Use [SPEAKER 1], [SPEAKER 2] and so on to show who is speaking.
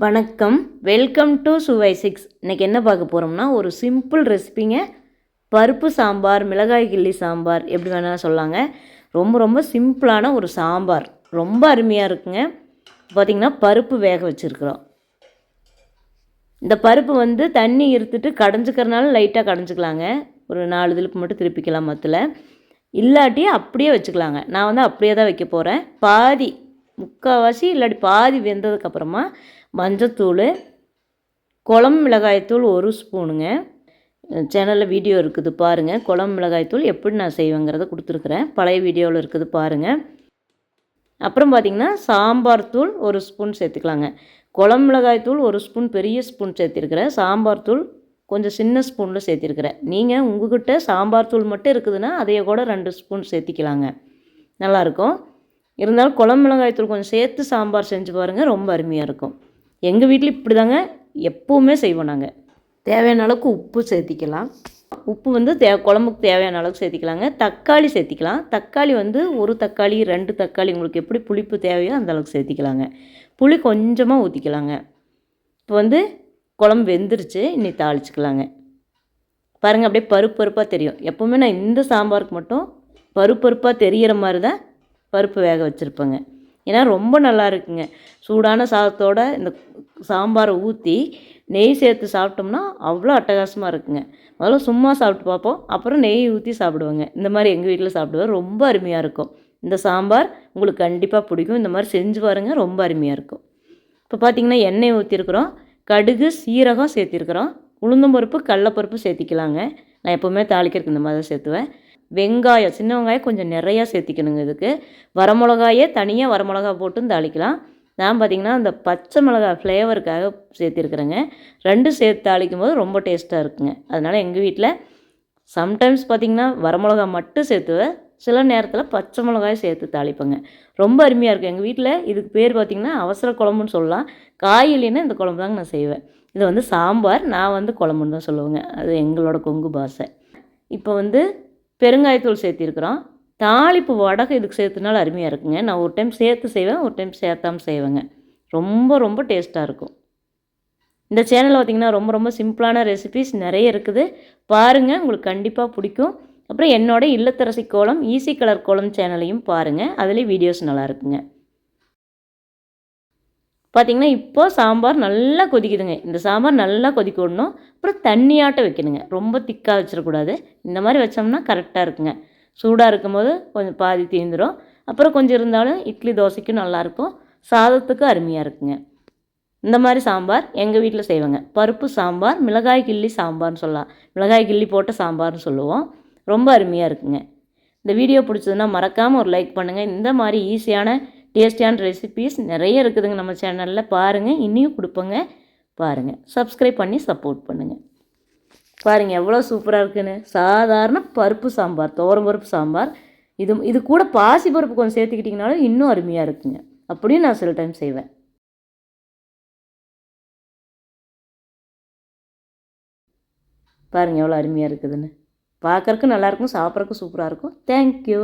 [SPEAKER 1] வணக்கம். Welcome to சுவை six இன்றைக்கி என்ன பார்க்க போகிறோம்னா ஒரு சிம்பிள் ரெசிபிங்க பருப்பு சாம்பார் மிளகாய் கிள்ளி சாம்பார் எப்படி வேணாலும் சொல்லாங்க. ரொம்ப ரொம்ப சிம்பிளான ஒரு சாம்பார். ரொம்ப அருமையாக இருக்குங்க. பார்த்திங்கன்னா பருப்பு வேக வச்சுருக்குறோம். இந்த பருப்பு வந்து தண்ணி இருத்துட்டு கடைஞ்சிக்கிறனால லைட்டாக கடைஞ்சிக்கலாங்க. ஒரு நாலு திலுப்பு மட்டும் திருப்பிக்கலாம் மத்தில் இல்லாட்டி அப்படியே வச்சுக்கலாங்க. நான் வந்து அப்படியே தான் வைக்க போகிறேன் பாதி முக்கால்வாசி இல்லாட்டி பாதி வெந்ததுக்கப்புறமா மஞ்சத்தூள் குழம்பு மிளகாய்த்தூள் ஒரு ஸ்பூனுங்க. சேனலில் வீடியோ இருக்குது பாருங்கள் குழம்பு மிளகாய்த்தூள் எப்படி நான் செய்வேங்கிறத கொடுத்துருக்குறேன். பழைய வீடியோவில் இருக்குது பாருங்கள் அப்புறம் பார்த்திங்கன்னா சாம்பார் தூள் ஒரு ஸ்பூன் சேர்த்துக்கலாங்க. குழம்பு மிளகாய் தூள் ஒரு ஸ்பூன் பெரிய ஸ்பூன் சேர்த்திருக்கிறேன். சாம்பார் தூள் கொஞ்சம் சின்ன ஸ்பூனில் சேர்த்திருக்கிறேன். நீங்கள் உங்கள்கிட்ட சாம்பார் தூள் மட்டும் இருக்குதுன்னா அதையே கூட ரெண்டு ஸ்பூன் சேர்த்திக்கலாங்க. நல்லாயிருக்கும் இருந்தாலும் குழம்பு மிளகாய் தூள் கொஞ்சம் சேர்த்து சாம்பார் செஞ்சு பாருங்கள் ரொம்ப அருமையாக இருக்கும். எங்கள் வீட்டில் இப்படி தாங்க எப்போவுமே செய்வோம் நாங்கள் தேவையான அளவுக்கு உப்பு சேர்த்திக்கலாம். உப்பு வந்து தே குழம்புக்கு தேவையான அளவுக்கு சேர்த்திக்கலாங்க. தக்காளி சேர்த்திக்கலாம். தக்காளி வந்து ஒரு தக்காளி ரெண்டு தக்காளி உங்களுக்கு எப்படி புளிப்பு தேவையோ அந்த அளவுக்கு சேர்த்திக்கலாங்க. புளி கொஞ்சமாக ஊற்றிக்கலாங்க இப்போ வந்து குழம்பு வெந்துருச்சு இன்னி தாளிச்சிக்கலாங்க. பாருங்கள் அப்படியே பருப்பு பருப்பாக தெரியும். எப்போவுமே நான் இந்த சாம்பாருக்கு மட்டும் பருப்பு பருப்பாக தெரிகிற மாதிரி தான் பருப்பு வேக வச்சுருப்பேங்க. ஏன்னா ரொம்ப நல்லா இருக்குங்க. சூடான சாதத்தோட இந்த சாம்பாரை ஊற்றி நெய் சேர்த்து சாப்பிட்டோம்னா அவ்வளோ அட்டகாசமாக இருக்குங்க. முதல்ல சும்மா சாப்பிட்டு பார்ப்போம். அப்புறம் நெய் ஊற்றி சாப்பிடுவேங்க. இந்த மாதிரி எங்கள் வீட்டில் சாப்பிடுவேன் ரொம்ப அருமையாக இருக்கும். இந்த சாம்பார் உங்களுக்கு கண்டிப்பாக பிடிக்கும். இந்த மாதிரி செஞ்சு பாருங்கள் ரொம்ப அருமையாக இருக்கும். இப்போ பார்த்திங்கன்னா எண்ணெய் ஊற்றிருக்குறோம் கடுகு சீரகம் சேர்த்திருக்குறோம். உளுந்தம்பருப்பு கடலப்பருப்பு சேர்த்திக்கலாங்க. நான் எப்போவுமே தாளிக்கிறதுக்கு இந்த மாதிரி தான் சேர்த்துவேன். வெங்காயம் சின்ன வெங்காயம் கொஞ்சம் நிறையா சேர்த்திக்கணுங்க இதுக்கு. வரமிளகாயே தனியாக வரமிளகா போட்டும் தாளிக்கலாம். நான் பார்த்திங்கன்னா அந்த பச்சை மிளகா ஃப்ளேவருக்காக சேர்த்திருக்கிறேங்க. ரெண்டு சேர்த்து தாளிக்கும் போது ரொம்ப டேஸ்ட்டாக இருக்குங்க. அதனால் எங்கள் வீட்டில் சம்டைம்ஸ் பார்த்திங்கன்னா வரமிளகா மட்டும் சேர்த்துவேன். சில நேரத்தில் பச்சை மிளகாய் சேர்த்து தாளிப்பேங்க. ரொம்ப அருமையாக இருக்கும். எங்கள் வீட்டில் இதுக்கு பேர் பார்த்திங்கன்னா அவசர குழம்புன்னு சொல்லலாம். காய் இல்லைன்னா இந்த குழம்பு தாங்க நான் செய்வேன். இது வந்து சாம்பார் நான் வந்து குழம்புன்னு தான் சொல்லுவேங்க. அது எங்களோட கொங்கு பாசை இப்போ வந்து பெருங்காயத்தூள் சேர்த்திருக்கிறோம். தாளிப்பு வடகை இதுக்கு சேர்த்துனால அருமையாக இருக்குங்க. நான் ஒரு டைம் சேர்த்து செய்வேன் ஒரு டைம் சேர்த்தாமல் செய்வேங்க. ரொம்ப ரொம்ப டேஸ்ட்டாக இருக்கும். இந்த சேனலில் பார்த்திங்கன்னா ரொம்ப ரொம்ப சிம்பிளான ரெசிபிஸ் நிறைய இருக்குது. பாருங்கள் உங்களுக்கு கண்டிப்பாக பிடிக்கும். அப்புறம் என்னோட இல்லத்தரசி கோலம் ஈஸி கலர் கோலம் சேனலையும் பாருங்கள் அதுலேயும் வீடியோஸ் நல்லா இருக்குங்க. பார்த்திங்கன்னா இப்போ சாம்பார் நல்லா கொதிக்குதுங்க. இந்த சாம்பார் நல்லா கொதிக்க விடணும் அப்புறம் தண்ணியாட்ட வைக்கணுங்க. ரொம்ப திக்காக வச்சிடக்கூடாது. இந்த மாதிரி வச்சோம்னா கரெக்டாக இருக்குங்க. சூடாக இருக்கும்போது கொஞ்சம் பாதி தீந்துடும் அப்புறம் கொஞ்சம் இருந்தாலும் இட்லி தோசைக்கும் நல்லாயிருக்கும். சாதத்துக்கும் அருமையாக இருக்குங்க. இந்த மாதிரி சாம்பார் எங்கள் வீட்டில் செய்வாங்க. பருப்பு சாம்பார் மிளகாய் கிள்ளி சாம்பார்னு சொல்லலாம். மிளகாய் கிள்ளி போட்ட சாம்பார்னு சொல்லுவோம். ரொம்ப அருமையாக இருக்குங்க. இந்த வீடியோ பிடிச்சதுன்னா மறக்காமல் ஒரு லைக் பண்ணுங்கள் இந்த மாதிரி ஈஸியான டேஸ்டியான ரெசிபீஸ் நிறைய இருக்குதுங்க நம்ம சேனலில் பாருங்கள் இன்னியும் கொடுப்போங்க. பாருங்கள் சப்ஸ்கிரைப் பண்ணி சப்போர்ட் பண்ணுங்கள் பாருங்கள் எவ்வளோ சூப்பராக இருக்குன்னு. சாதாரண பருப்பு சாம்பார் துவரம் பருப்பு சாம்பார். இது இது கூட பாசி பருப்பு கொஞ்சம் சேர்த்துக்கிட்டிங்கனாலும் இன்னும் அருமையாக இருக்குங்க. அப்படியும் நான் சில டைம் செய்வேன். பாருங்கள் எவ்வளோ அருமையாக இருக்குதுன்னு. பார்க்குறக்கு நல்லாயிருக்கும் சாப்பிட்றக்கும் சூப்பராக இருக்கும். தேங்க்யூ